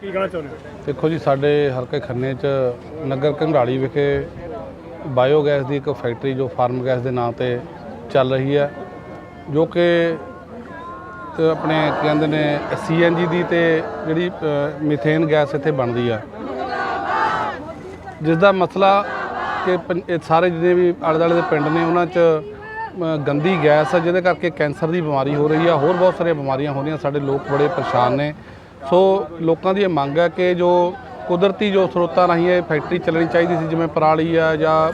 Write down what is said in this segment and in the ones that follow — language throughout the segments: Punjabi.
ਕੀ ਕਹਿਣਾ ਚਾਹੁੰਦੇ ਹੋ? ਦੇਖੋ ਜੀ ਸਾਡੇ ਹਲਕੇ ਖੰਨੇ 'ਚ ਨਗਰ ਕੰਘਰਾਲੀ ਵਿਖੇ ਬਾਇਓਗੈਸ ਦੀ ਇੱਕ ਫੈਕਟਰੀ ਜੋ ਫਾਰਮ ਗੈਸ ਦੇ ਨਾਂ ਤੇ ਚੱਲ ਰਹੀ ਹੈ ਜੋ ਕਿ ਆਪਣੇ ਕਹਿੰਦੇ ਨੇ ਸੀਐਨਜੀ ਦੀ ਤੇ ਜਿਹੜੀ ਅ, ਮੀਥੇਨ ਗੈਸ ਇੱਥੇ ਬਣਦੀ ਆ। ਜਿਸ ਦਾ ਮਸਲਾ ਕਿ ਪੰ- ਸਾਰੇ ਜਿਹਦੇ ਵੀ ਆਲੇ ਦੁਆਲੇ ਦੇ ਪਿੰਡ ਨੇ ਉਹਨਾਂ 'ਚ ਗੰਦੀ ਗੈਸ ਆ ਜਿਹਦੇ ਕਰਕੇ ਕੈਂਸਰ ਦੀ ਬਿਮਾਰੀ ਹੋ ਰਹੀ ਆ ਹੋਰ ਬਹੁਤ ਸਾਰੀਆਂ ਬਿਮਾਰੀਆਂ ਹੋ ਰਹੀਆਂ ਸਾਡੇ ਲੋਕ ਬੜੇ ਪਰੇਸ਼ਾਨ ਨੇ। ਸੋ ਲੋਕਾਂ ਦੀ ਇਹ ਮੰਗ ਹੈ ਕਿ ਜੋ ਕੁਦਰਤੀ ਜੋ ਸਰੋਤਾਂ ਰਾਹੀਂ ਇਹ ਫੈਕਟਰੀ ਚੱਲਣੀ ਚਾਹੀਦੀ ਸੀ, ਜਿਵੇਂ ਪਰਾਲੀ ਆ ਜਾਂ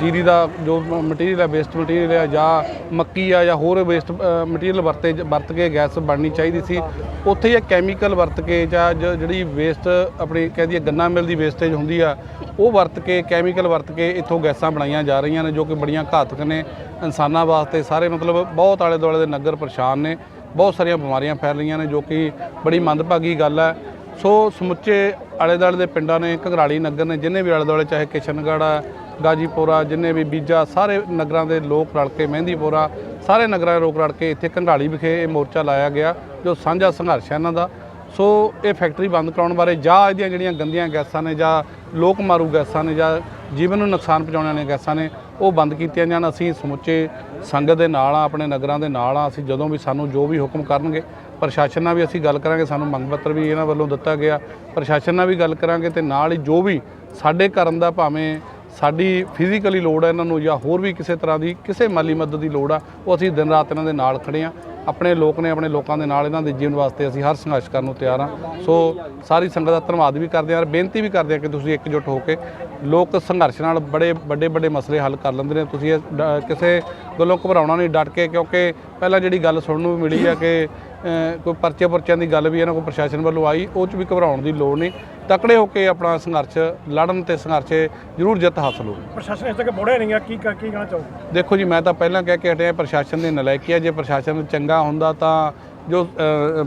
ਜੀਰੀ ਦਾ ਜੋ ਮਟੀਰੀਅਲ ਹੈ ਵੇਸਟ ਮਟੀਰੀਅਲ ਹੈ ਜਾਂ ਮੱਕੀ ਆ ਜਾਂ ਹੋਰ ਵੇਸਟ ਮਟੀਰੀਅਲ ਵਰਤੇ, ਵਰਤ ਕੇ ਗੈਸ ਬਣਨੀ ਚਾਹੀਦੀ ਸੀ। ਉੱਥੇ ਇਹ ਕੈਮੀਕਲ ਵਰਤ ਕੇ ਜਾਂ ਜ- ਜਿਹੜੀ ਵੇਸਟ ਆਪਣੀ ਕਹਿ ਦਈਏ ਗੰਨਾ ਮਿਲ ਦੀ ਵੇਸਟੇਜ ਹੁੰਦੀ ਆ, ਉਹ ਵਰਤ ਕੇ ਕੈਮੀਕਲ ਵਰਤ ਕੇ ਇੱਥੋਂ ਗੈਸਾਂ ਬਣਾਈਆਂ ਜਾ ਰਹੀਆਂ ਨੇ, ਜੋ ਕਿ ਬੜੀਆਂ ਘਾਤਕ ਨੇ। ਇਨਸਾਨਾਂ ਵਾਸਤੇ ਸਾਰੇ ਮਤਲਬ ਬਹੁਤ ਆਲੇ ਦੁਆਲੇ ਦੇ ਨਗਰ ਪਰੇਸ਼ਾਨ ਨੇ। ਬਹੁਤ ਸਾਰੀਆਂ ਬਿਮਾਰੀਆਂ ਫੈਲ ਰਹੀਆਂ ਨੇ ਜੋ ਕਿ ਬੜੀ ਮੰਦਭਾਗੀ ਗੱਲ ਹੈ। ਸੋ ਸਮੁੱਚੇ ਆਲੇ ਦੁਆਲੇ ਦੇ ਪਿੰਡਾਂ ਨੇ, ਘਗਰਾਲੀ ਨਗਰ ਨੇ, ਜਿੰਨੇ ਵੀ ਆਲੇ ਦੁਆਲੇ ਚਾਹੇ ਕਿਸ਼ਨਗੜ੍ਹ ਆ ਗਾਜੀਪੁਰਾ, ਜਿੰਨੇ ਵੀ ਬੀਜਾ, ਸਾਰੇ ਨਗਰਾਂ ਦੇ ਲੋਕ ਰਲ ਕੇ, ਮਹਿੰਦੀਪੁਰਾ, ਸਾਰੇ ਨਗਰਾਂ ਦੇ ਲੋਕ ਰਲ ਕੇ ਇੱਥੇ ਘੰਗਾਲੀ ਵਿਖੇ ਇਹ ਮੋਰਚਾ ਲਾਇਆ ਗਿਆ, ਜੋ ਸਾਂਝਾ ਸੰਘਰਸ਼ ਹੈ ਇਹਨਾਂ ਦਾ। ਸੋ ਇਹ ਫੈਕਟਰੀ ਬੰਦ ਕਰਾਉਣ ਬਾਰੇ ਜਾਂ ਇਹਦੀਆਂ ਜਿਹੜੀਆਂ ਗੰਦੀਆਂ ਗੈਸਾਂ ਨੇ ਜਾਂ ਲੋਕ ਮਾਰੂ ਗੈਸਾਂ ਨੇ ਜਾਂ ਜੀਵਨ ਨੂੰ ਨੁਕਸਾਨ ਪਹੁੰਚਾਉਣ ਵਾਲੀਆਂ ਗੈਸਾਂ ਨੇ ਉਹ ਬੰਦ ਕੀਤੀਆਂ ਜਾਣ, ਅਸੀਂ ਸਮੁੱਚੇ ਸੰਗਤ ਦੇ ਨਾਲ ਆ, ਆਪਣੇ ਨਗਰਾਂ ਦੇ ਨਾਲ ਆ, ਅਸੀਂ ਜਦੋਂ ਵੀ ਸਾਨੂੰ ਜੋ ਵੀ ਹੁਕਮ ਕਰਨਗੇ, ਪ੍ਰਸ਼ਾਸਨ ਨਾਲ ਵੀ ਅਸੀਂ ਗੱਲ ਕਰਾਂਗੇ, ਸਾਨੂੰ ਮੰਗ ਪੱਤਰ ਵੀ ਇਹਨਾਂ ਵੱਲੋਂ ਦਿੱਤਾ ਗਿਆ। ਪ੍ਰਸ਼ਾਸਨ ਨਾਲ ਵੀ ਗੱਲ ਕਰਾਂਗੇ ਤੇ ਨਾਲ ਹੀ ਜੋ ਵੀ ਸਾਡੇ ਕਰਨ ਦਾ ਭਾਵੇਂ ਸਾਡੀ ਫਿਜ਼ੀਕਲੀ ਲੋੜ ਹੈ ਇਹਨਾਂ ਨੂੰ ਜਾਂ ਹੋਰ ਵੀ ਕਿਸੇ ਤਰ੍ਹਾਂ ਦੀ ਕਿਸੇ ਮਾਲੀ ਮਦਦ ਦੀ ਲੋੜ ਆ, ਉਹ ਅਸੀਂ ਦਿਨ ਰਾਤ ਇਹਨਾਂ ਦੇ ਨਾਲ ਖੜੇ ਆ। ਆਪਣੇ ਲੋਕ ਨੇ ਆਪਣੇ ਲੋਕਾਂ ਦੇ ਨਾਲ ਇਹਨਾਂ ਦੇ ਜੀਵਨ ਵਾਸਤੇ ਅਸੀਂ ਹਰ ਸੰਘਰਸ਼ ਕਰਨ ਨੂੰ ਤਿਆਰ ਹਾਂ। ਸੋ ਸਾਰੀ ਸੰਗਤ ਦਾ ਧੰਨਵਾਦ ਵੀ ਕਰਦੇ ਹਾਂ ਔਰ ਬੇਨਤੀ ਵੀ ਕਰਦੇ ਹਾਂ ਕਿ ਤੁਸੀਂ ਇਕਜੁੱਟ ਹੋ ਕੇ ਲੋਕ ਸੰਘਰਸ਼ ਨਾਲ ਬੜੇ ਵੱਡੇ ਵੱਡੇ ਮਸਲੇ ਹੱਲ ਕਰ ਲੈਂਦੇ ਨੇ। ਤੁਸੀਂ ਇਹ ਡ- ਕਿਸੇ ਗੱਲੋਂ ਘਬਰਾਉਣਾ ਨਹੀਂ, ਡਟ ਕੇ ਕਿਉਂਕਿ ਪਹਿਲਾਂ ਜਿਹੜੀ ਗੱਲ ਸੁਣਨ ਨੂੰ ਮਿਲੀ ਆ ਕਿ ਕੋਈ ਪਰਚੇ ਪੁਰਚਿਆਂ ਦੀ ਗੱਲ ਵੀ ਇਹਨਾਂ ਕੋਲ ਪ੍ਰਸ਼ਾਸਨ ਵੱਲੋਂ ਆਈ ਉਹ 'ਚ ਵੀ ਘਬਰਾਉਣ ਦੀ ਲੋੜ ਨਹੀਂ। ਤਕੜੇ ਹੋ ਕੇ ਆਪਣਾ ਸੰਘਰਸ਼ ਲੜਨ ਤੇ ਸੰਘਰਸ਼ ਜ਼ਰੂਰ ਜਿੱਤ ਹਾਸਲ ਹੋਊਗੀ ਪ੍ਰਸ਼ਾਸਨ ਇਸ ਤੱਕ ਬੋੜਿਆ ਨਹੀਂ ਆ ਕੀ ਕੀ ਕਹਿਣਾ ਚਾਹੋਗੇ? ਦੇਖੋ ਜੀ ਮੈਂ ਤਾਂ ਪਹਿਲਾਂ ਕਹਿ ਕੇ ਹਟਿਆ ਪ੍ਰਸ਼ਾਸਨ ਦੀ ਨਲਾਇਕੀ ਹੈ ਜੇ ਪ੍ਰਸ਼ਾਸਨ ਚੰਗਾ ਹੁੰਦਾ ਤਾਂ ਜੋ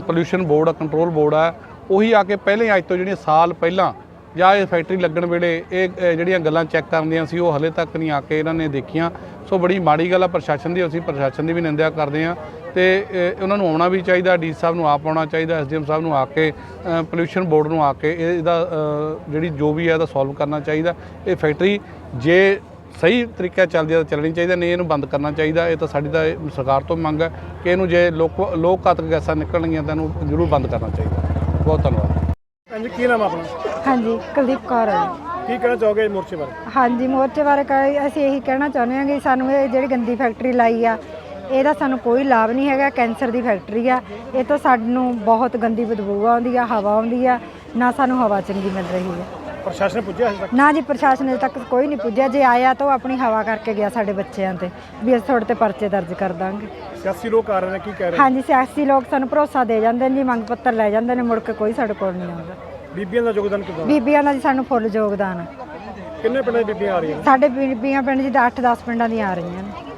ਪੋਲੂਸ਼ਨ ਬੋਰਡ ਆ ਕੰਟਰੋਲ ਬੋਰਡ ਆ ਉਹੀ ਆ ਕੇ ਪਹਿਲੇ ਅੱਜ ਤੋਂ ਜਿਹੜੀਆਂ ਸਾਲ ਪਹਿਲਾਂ ਜਾਂ ਇਹ ਫੈਕਟਰੀ ਲੱਗਣ ਵੇਲੇ ਇਹ ਅ, ਜਿਹੜੀਆਂ ਗੱਲਾਂ ਚੈੱਕ ਕਰਨੀਆਂ ਸੀ ਉਹ ਹਲੇ ਤੱਕ ਨਹੀਂ ਆ ਕੇ ਇਹਨਾਂ ਨੇ ਦੇਖੀਆਂ। ਸੋ ਬੜੀ ਮਾੜੀ ਗੱਲ ਆ ਪ੍ਰਸ਼ਾਸਨ ਦੀ ਅਸੀਂ ਪ੍ਰਸ਼ਾਸਨ ਦੀ ਵੀ ਨਿੰਦਿਆ ਕਰਦੇ ਆ ਤੇ ਅ, ਉਹਨਾਂ ਨੂੰ ਆਉਣਾ ਵੀ ਚਾਹੀਦਾ ਡੀ ਸਾਹਿਬ ਨੂੰ ਆਪ ਆਉਣਾ ਚਾਹੀਦਾ ਐਸਡੀਐਮ ਸਾਹਿਬ ਨੂੰ ਆ ਕੇ ਪੋਲੂਸ਼ਨ ਬੋਰਡ ਨੂੰ ਆ ਕੇ ਇਹ- ਇਹਦਾ ਅ, ਜਿਹੜੀ ਜੋ ਵੀ ਹੈ ਇਹਦਾ ਸੋਲਵ ਕਰਨਾ ਚਾਹੀਦਾ। ਇਹ ਫੈਕਟਰੀ ਜੇ ਸਹੀ ਤਰੀਕਾ ਚੱਲਦੀ ਹੈ ਤਾਂ ਚੱਲਣੀ ਚਾਹੀਦੀ ਨਹੀਂ ਇਹਨੂੰ ਬੰਦ ਕਰਨਾ ਚਾਹੀਦਾ। ਇਹ ਤਾਂ ਸਾਡੀ ਤਾਂ ਇਹ ਸਰਕਾਰ ਤੋਂ ਮੰਗ ਹੈ ਕਿ ਇਹਨੂੰ ਜੇ ਲੋਕ ਲੋਕ ਘਾਤਕ ਗੈਸਾਂ ਨਿਕਲਣਗੀਆਂ ਤਾਂ ਇਹਨੂੰ ਜ਼ਰੂਰ ਬੰਦ ਕਰਨਾ ਚਾਹੀਦਾ। ਬਹੁਤ ਧੰਨਵਾਦ। ਹਾਂਜੀ ਕੀ ਨਾਮ ਆ ਆਪਣਾ? ਹਾਂਜੀ ਕੁਲਦੀਪ ਕੌਰ ਹੈ ਜੀ। ਕੀ ਕਹਿਣਾ ਚਾਹੋਗੇ ਇਸ ਮੋਰਚੇ ਬਾਰੇ? ਹਾਂਜੀ ਮੋਰਚੇ ਬਾਰੇ ਕ- ਅਸੀਂ ਇਹੀ ਕਹਿਣਾ ਚਾਹੁੰਦੇ ਹਾਂ ਕਿ ਸਾਨੂੰ ਇਹ ਜਿਹੜੀ ਗੰਦੀ ਫੈਕਟਰੀ ਲਾਈ ਆ ਇਹਦਾ ਸਾਨੂੰ ਕੋਈ ਲਾਭ ਨਹੀਂ ਹੈਗਾ ਕੈਂਸਰ ਦੀ ਫੈਕਟਰੀ ਆ। ਇਹ ਤੋਂ ਸਾਨੂੰ ਬਹੁਤ ਗੰਦੀ ਬਦਬੂ ਆਉਂਦੀ ਆ ਹਵਾ ਆਉਂਦੀ ਆ ਨਾ ਸਾਨੂੰ ਹਵਾ ਚੰਗੀ ਮਿਲ ਰਹੀ ਹੈ ਪ੍ਰਸ਼ਾਸਨ ਨੇ ਪੁੱਛਿਆ ਹਜੇ ਤੱਕ? ਨਾ ਜੀ ਪ੍ਰਸ਼ਾਸਨ ਅਜੇ ਤੱਕ ਕੋਈ ਨਹੀਂ ਪੁੱਜਿਆ ਜੇ ਆਇਆ ਤਾਂ ਉਹ ਆਪਣੀ ਹਵਾ ਕਰਕੇ ਗਿਆ ਸਾਡੇ ਬੱਚਿਆਂ ਤੇ ਵੀ ਅਸੀਂ ਤੁਹਾਡੇ ਤੇ ਪਰਚੇ ਦਰਜ ਕਰ ਦਾਂਗੇ। ਸਿਆਸੀ ਲੋਕ ਆ ਰਹੇ ਨੇ ਕੀ ਕਹਿ ਰਹੇ? ਹਾਂਜੀ ਸਿਆਸੀ ਲੋਕ ਸਾਨੂੰ ਭਰੋਸਾ ਦੇ ਜਾਂਦੇ ਨੇ ਜੀ ਮੰਗ ਪੱਤਰ ਲੈ ਜਾਂਦੇ ਨੇ ਮੁੜ ਕੇ ਕੋਈ ਸਾਡੇ ਕੋਲ ਨਹੀਂ ਆਉਂਦਾ। ਬੀਬੀਆਂ ਦਾ ਯੋਗਦਾਨ ਕਿਦਾਂ? ਬੀਬੀਆਂ ਦਾ ਜੀ ਸਾਨੂੰ ਫੁੱਲ ਯੋਗਦਾਨ। ਆ। ਕਿੰਨੇ ਪਿੰਡਾਂ ਦੀ ਬੀਬੀਆਂ ਆ ਰਹੀਆਂ ਸਾਡੇ ਬੀਬੀਆਂ ਪਿੰਡ ਜੀ ਦਾ 8-10 ਪਿੰਡਾਂ ਦੀਆਂ ਆ ਰਹੀਆਂ ਨੇ।